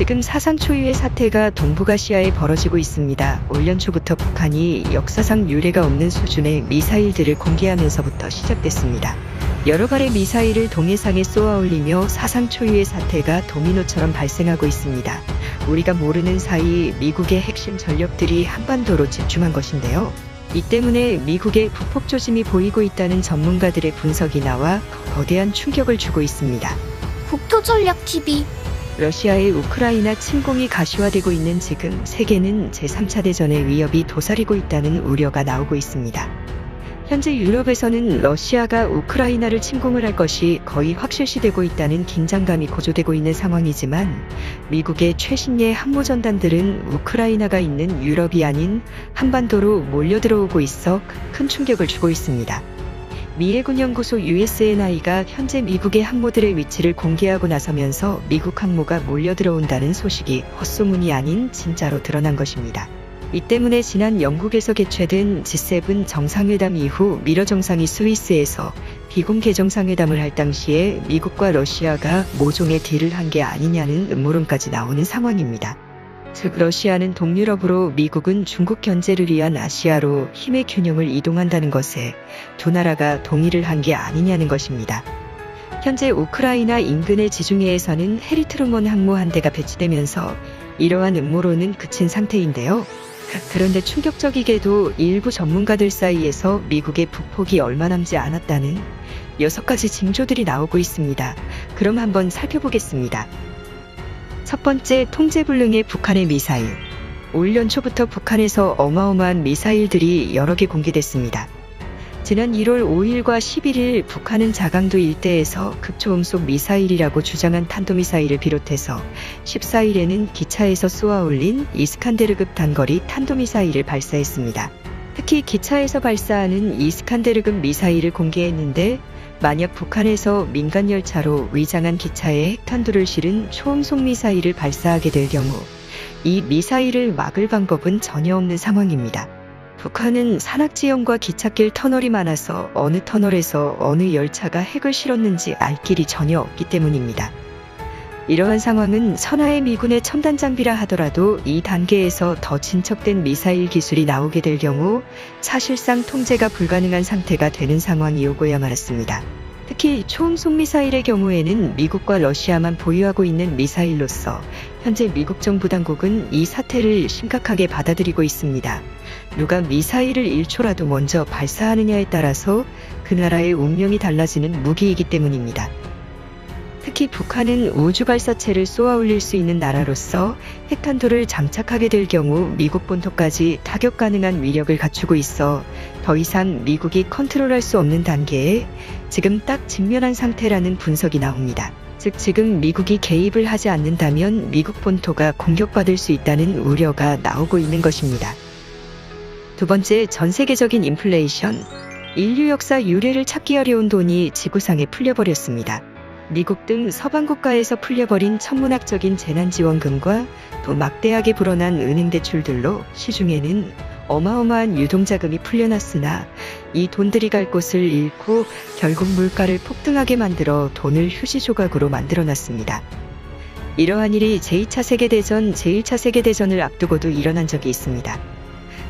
지금 사상 초유의 사태가 동북아시아에 벌어지고 있습니다. 올연 초부터 북한이 역사상 유례가 없는 수준의 미사일들을 공개하면서부터 시작됐습니다. 여러 발의 미사일을 동해상에 쏘아 올리며 사상 초유의 사태가 도미노처럼 발생하고 있습니다. 우리가 모르는 사이 미국의 핵심 전력들이 한반도로 집중한 것인데요. 이 때문에 미국의 북폭 조짐이 보이고 있다는 전문가들의 분석이 나와 거대한 충격을 주고 있습니다. 국토전략TV 러시아의 우크라이나 침공이 가시화되고 있는 지금 세계는 제3차 대전의 위협이 도사리고 있다는 우려가 나오고 있습니다. 현재 유럽에서는 러시아가 우크라이나를 침공을 할 것이 거의 확실시되고 있다는 긴장감이 고조되고 있는 상황이지만 미국의 최신의 항모전단들은 우크라이나가 있는 유럽이 아닌 한반도로 몰려들어오고 있어 큰 충격을 주고 있습니다. 미해군연구소 USNI가 현재 미국의 항모들의 위치를 공개하고 나서면서 미국 항모가 몰려들어온다는 소식이 헛소문이 아닌 진짜로 드러난 것입니다. 이 때문에 지난 영국에서 개최된 G7 정상회담 이후 미러 정상이 스위스에서 비공개 정상회담을 할 당시에 미국과 러시아가 모종의 딜을 한 게 아니냐는 음모론까지 나오는 상황입니다. 즉 러시아는 동유럽으로 미국은 중국 견제를 위한 아시아로 힘의 균형을 이동한다는 것에 두 나라가 동의를 한 게 아니냐는 것입니다. 현재 우크라이나 인근의 지중해에서는 헤리트루먼 항모 한 대가 배치되면서 이러한 음모론은 그친 상태인데요. 그런데 충격적이게도 일부 전문가들 사이에서 미국의 북폭이 얼마 남지 않았다는 여섯 가지 징조들이 나오고 있습니다. 그럼 한번 살펴보겠습니다. 첫 번째 통제불능의 북한의 미사일. 올 연초부터 북한에서 어마어마한 미사일들이 여러 개 공개됐습니다. 지난 1월 5일과 11일 북한은 자강도 일대에서 극초음속 미사일이라고 주장한 탄도미사일을 비롯해서 14일에는 기차에서 쏘아 올린 이스칸데르급 단거리 탄도미사일을 발사했습니다. 특히 기차에서 발사하는 이스칸데르급 미사일을 공개했는데 만약 북한에서 민간 열차로 위장한 기차에 핵탄두를 실은 초음속 미사일을 발사하게 될 경우 이 미사일을 막을 방법은 전혀 없는 상황입니다. 북한은 산악지형과 기찻길 터널이 많아서 어느 터널에서 어느 열차가 핵을 실었는지 알 길이 전혀 없기 때문입니다. 이러한 상황은 선하의 미군의 첨단 장비라 하더라도 이 단계에서 더 진척된 미사일 기술이 나오게 될 경우 사실상 통제가 불가능한 상태가 되는 상황이 오고야 말았습니다. 특히 초음속 미사일의 경우에는 미국과 러시아만 보유하고 있는 미사일로서 현재 미국 정부 당국은 이 사태를 심각하게 받아들이고 있습니다. 누가 미사일을 1초라도 먼저 발사하느냐에 따라서 그 나라의 운명이 달라지는 무기이기 때문입니다. 특히 북한은 우주 발사체를 쏘아 올릴 수 있는 나라로서 핵탄두를 장착하게 될 경우 미국 본토까지 타격 가능한 위력을 갖추고 있어 더 이상 미국이 컨트롤할 수 없는 단계에 지금 딱 직면한 상태라는 분석이 나옵니다. 즉 지금 미국이 개입을 하지 않는다면 미국 본토가 공격받을 수 있다는 우려가 나오고 있는 것입니다. 두 번째, 전 세계적인 인플레이션. 인류 역사 유례를 찾기 어려운 돈이 지구상에 풀려버렸습니다. 미국 등 서방 국가에서 풀려버린 천문학적인 재난지원금과 또 막대하게 불어난 은행 대출들로 시중에는 어마어마한 유동자금이 풀려났으나 이 돈들이 갈 곳을 잃고 결국 물가를 폭등하게 만들어 돈을 휴지 조각으로 만들어놨습니다. 이러한 일이 제2차 세계대전, 제1차 세계대전을 앞두고도 일어난 적이 있습니다.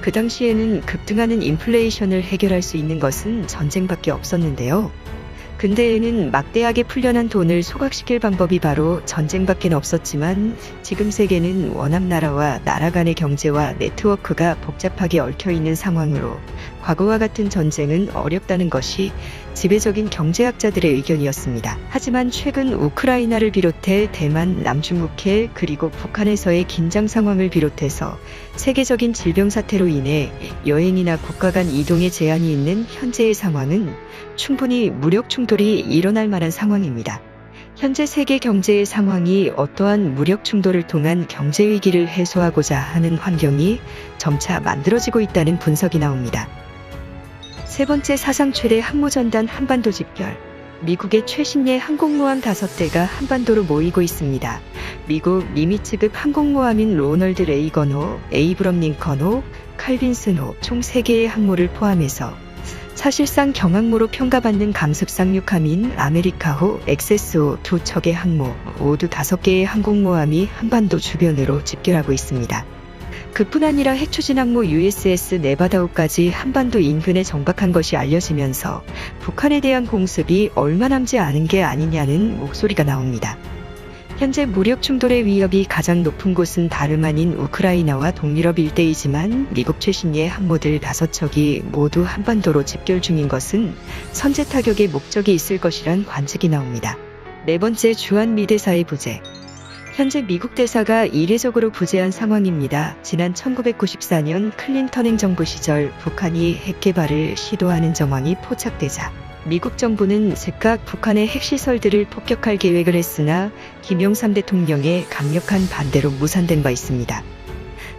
그 당시에는 급등하는 인플레이션을 해결할 수 있는 것은 전쟁밖에 없었는데요. 근대에는 막대하게 풀려난 돈을 소각시킬 방법이 바로 전쟁밖엔 없었지만 지금 세계는 워낙 나라와 나라 간의 경제와 네트워크가 복잡하게 얽혀 있는 상황으로 과거와 같은 전쟁은 어렵다는 것이 지배적인 경제학자들의 의견이었습니다. 하지만 최근 우크라이나를 비롯해 대만, 남중국해 그리고 북한에서의 긴장 상황을 비롯해서 세계적인 질병 사태로 인해 여행이나 국가 간 이동에 제한이 있는 현재의 상황은 충분히 무력 충돌이 일어날 만한 상황입니다. 현재 세계 경제의 상황이 어떠한 무력 충돌을 통한 경제 위기를 해소하고자 하는 환경이 점차 만들어지고 있다는 분석이 나옵니다. 세 번째 사상 최대 항모전단 한반도 집결. 미국의 최신의 항공모함 다섯 대가 한반도로 모이고 있습니다. 미국 니미츠급 항공모함인 로널드 레이건호, 에이브럼 링컨호, 칼빈슨호 총 3개의 항모를 포함해서 사실상 경항모로 평가받는 감습 상륙함인 아메리카호, 엑세스호 두 척의 항모 모두 다섯 개의 항공모함이 한반도 주변으로 집결하고 있습니다. 그뿐 아니라 핵추진 항모 USS 네바다호까지 한반도 인근에 정박한 것이 알려지면서 북한에 대한 공습이 얼마 남지 않은 게 아니냐는 목소리가 나옵니다. 현재 무력 충돌의 위협이 가장 높은 곳은 다름 아닌 우크라이나와 동유럽 일대이지만 미국 최신의 항모들 다섯 척이 모두 한반도로 집결 중인 것은 선제 타격의 목적이 있을 것이란 관측이 나옵니다. 네 번째 주한 미 대사의 부재. 현재 미국 대사가 이례적으로 부재한 상황입니다. 지난 1994년 클린턴 행정부 시절 북한이 핵 개발을 시도하는 정황이 포착되자 미국 정부는 즉각 북한의 핵시설들을 폭격할 계획을 했으나 김영삼 대통령의 강력한 반대로 무산된 바 있습니다.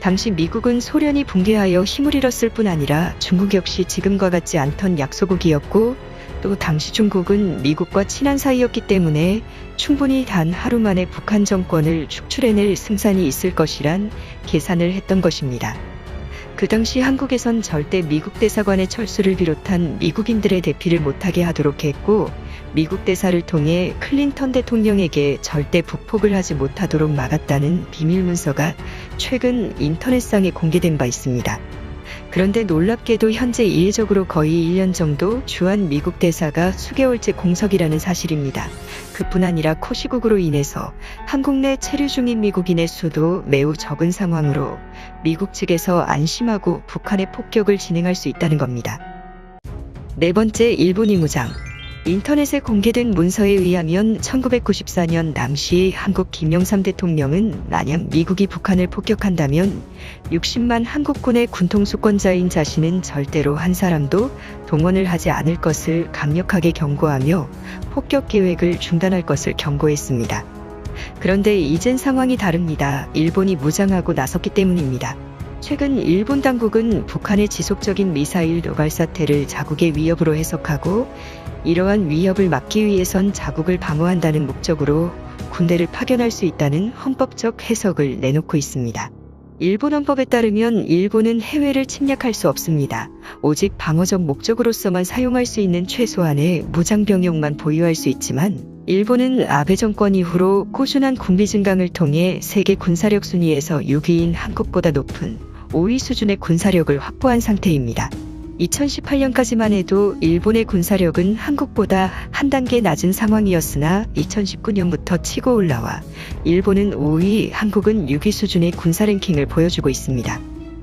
당시 미국은 소련이 붕괴하여 힘을 잃었을 뿐 아니라 중국 역시 지금과 같지 않던 약소국이었고 또 당시 중국은 미국과 친한 사이였기 때문에 충분히 단 하루 만에 북한 정권을 축출해낼 승산이 있을 것이란 계산을 했던 것입니다. 그 당시 한국에선 절대 미국 대사관의 철수를 비롯한 미국인들의 대피를 못하게 하도록 했고 미국 대사를 통해 클린턴 대통령에게 절대 북폭을 하지 못하도록 막았다는 비밀 문서가 최근 인터넷상에 공개된 바 있습니다. 그런데 놀랍게도 현재 이례적으로 거의 1년 정도 주한 미국 대사가 수개월째 공석이라는 사실입니다. 그뿐 아니라 코시국으로 인해서 한국 내 체류 중인 미국인의 수도 매우 적은 상황으로 미국 측에서 안심하고 북한의 폭격을 진행할 수 있다는 겁니다. 네 번째 일본이 무장. 인터넷에 공개된 문서에 의하면 1994년 당시 한국 김영삼 대통령은 만약 미국이 북한을 폭격한다면 60만 한국군의 군통수권자인 자신은 절대로 한 사람도 동원을 하지 않을 것을 강력하게 경고하며 폭격 계획을 중단할 것을 경고했습니다. 그런데 이젠 상황이 다릅니다. 일본이 무장하고 나섰기 때문입니다. 최근 일본 당국은 북한의 지속적인 미사일 도발 사태를 자국의 위협으로 해석하고 이러한 위협을 막기 위해선 자국을 방어한다는 목적으로 군대를 파견할 수 있다는 헌법적 해석을 내놓고 있습니다. 일본 헌법에 따르면 일본은 해외를 침략할 수 없습니다. 오직 방어적 목적으로서만 사용할 수 있는 최소한의 무장병력만 보유할 수 있지만 일본은 아베 정권 이후로 꾸준한 군비 증강을 통해 세계 군사력 순위에서 6위인 한국보다 높은 5위 수준의 군사력을 확보한 상태입니다. 2018년까지만 해도 일본의 군사력은 한국보다 한 단계 낮은 상황이었으나 2019년부터 치고 올라와 일본은 5위, 한국은 6위 수준의 군사 랭킹을 보여주고 있습니다.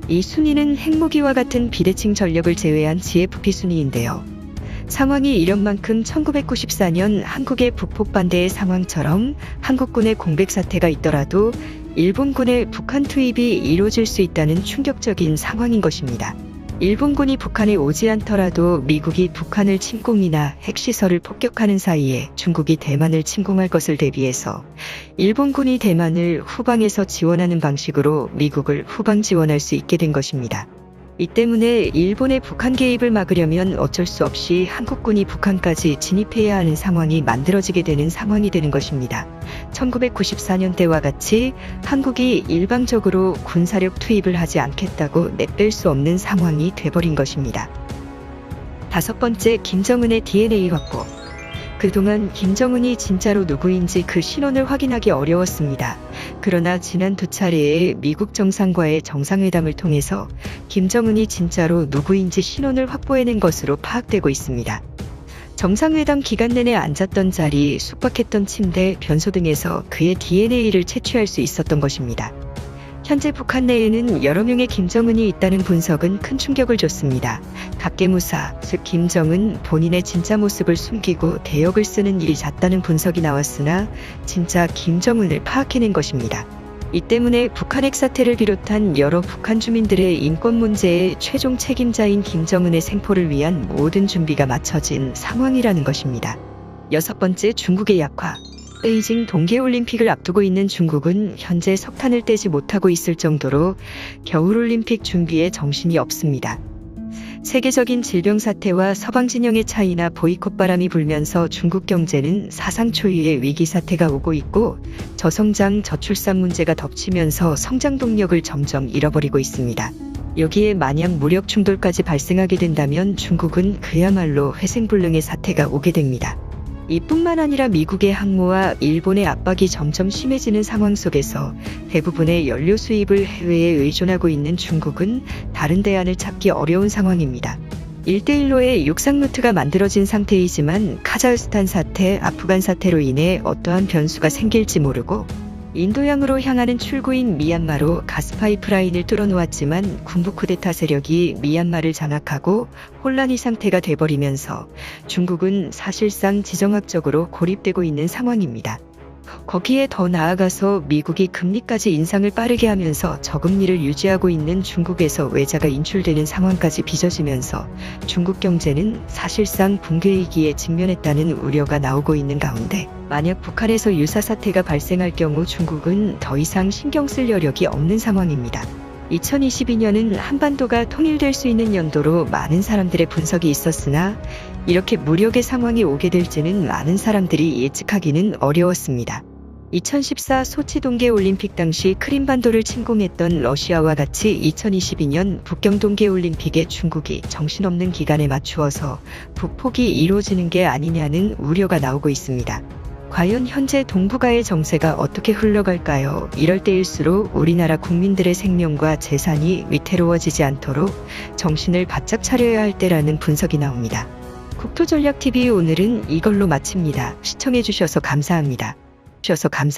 이 순위는 핵무기와 같은 비대칭 전력을 제외한 GFP 순위인데요. 상황이 이런 만큼 1994년 한국의 북폭 반대의 상황처럼 한국군의 공백 사태가 있더라도 일본군의 북한 투입이 이루어질 수 있다는 충격적인 상황인 것입니다. 일본군이 북한에 오지 않더라도 미국이 북한을 침공이나 핵시설을 폭격하는 사이에 중국이 대만을 침공할 것을 대비해서 일본군이 대만을 후방에서 지원하는 방식으로 미국을 후방 지원할 수 있게 된 것입니다. 이 때문에 일본의 북한 개입을 막으려면 어쩔 수 없이 한국군이 북한까지 진입해야 하는 상황이 만들어지게 되는 상황이 되는 것입니다. 1994년대와 같이 한국이 일방적으로 군사력 투입을 하지 않겠다고 내뺄 수 없는 상황이 돼버린 것입니다. 다섯 번째, 김정은의 DNA 확보. 그동안 김정은이 진짜로 누구인지 그 신원을 확인하기 어려웠습니다. 그러나 지난 두 차례의 미국 정상과의 정상회담을 통해서 김정은이 진짜로 누구인지 신원을 확보해낸 것으로 파악되고 있습니다. 정상회담 기간 내내 앉았던 자리, 숙박했던 침대, 변소 등에서 그의 DNA를 채취할 수 있었던 것입니다. 현재 북한 내에는 여러 명의 김정은이 있다는 분석은 큰 충격을 줬습니다. 각계무사, 즉 김정은 본인의 진짜 모습을 숨기고 대역을 쓰는 일이 잦다는 분석이 나왔으나 진짜 김정은을 파악해낸 것입니다. 이 때문에 북한 핵 사태를 비롯한 여러 북한 주민들의 인권 문제의 최종 책임자인 김정은의 생포를 위한 모든 준비가 마쳐진 상황이라는 것입니다. 여섯 번째 중국의 약화. 베이징 동계올림픽을 앞두고 있는 중국은 현재 석탄을 떼지 못하고 있을 정도로 겨울올림픽 준비에 정신이 없습니다. 세계적인 질병 사태와 서방 진영의 차이나 보이콧 바람이 불면서 중국 경제는 사상 초유의 위기 사태가 오고 있고 저성장 저출산 문제가 덮치면서 성장 동력을 점점 잃어버리고 있습니다. 여기에 만약 무력 충돌까지 발생하게 된다면 중국은 그야말로 회생불능의 사태가 오게 됩니다. 이뿐만 아니라 미국의 항모와 일본의 압박이 점점 심해지는 상황 속에서 대부분의 연료 수입을 해외에 의존하고 있는 중국은 다른 대안을 찾기 어려운 상황입니다. 1대1로의 육상 루트가 만들어진 상태이지만 카자흐스탄 사태, 아프간 사태로 인해 어떠한 변수가 생길지 모르고 인도양으로 향하는 출구인 미얀마로 가스파이프라인을 뚫어놓았지만 군부 쿠데타 세력이 미얀마를 장악하고 혼란이 상태가 돼버리면서 중국은 사실상 지정학적으로 고립되고 있는 상황입니다. 거기에 더 나아가서 미국이 금리까지 인상을 빠르게 하면서 저금리를 유지하고 있는 중국에서 외자가 인출되는 상황까지 빚어지면서 중국 경제는 사실상 붕괴 위기에 직면했다는 우려가 나오고 있는 가운데 만약 북한에서 유사 사태가 발생할 경우 중국은 더 이상 신경 쓸 여력이 없는 상황입니다. 2022년은 한반도가 통일될 수 있는 연도로 많은 사람들의 분석이 있었으나 이렇게 무력의 상황이 오게 될지는 많은 사람들이 예측하기는 어려웠습니다. 2014 소치 동계 올림픽 당시 크림반도를 침공했던 러시아와 같이 2022년 북경 동계 올림픽에 중국이 정신없는 기간에 맞추어서 북폭이 이루어지는 게 아니냐는 우려가 나오고 있습니다. 과연 현재 동북아의 정세가 어떻게 흘러갈까요? 이럴 때일수록 우리나라 국민들의 생명과 재산이 위태로워지지 않도록 정신을 바짝 차려야 할 때라는 분석이 나옵니다. 국토전략TV 오늘은 이걸로 마칩니다. 시청해주셔서 감사합니다. 주셔서 감사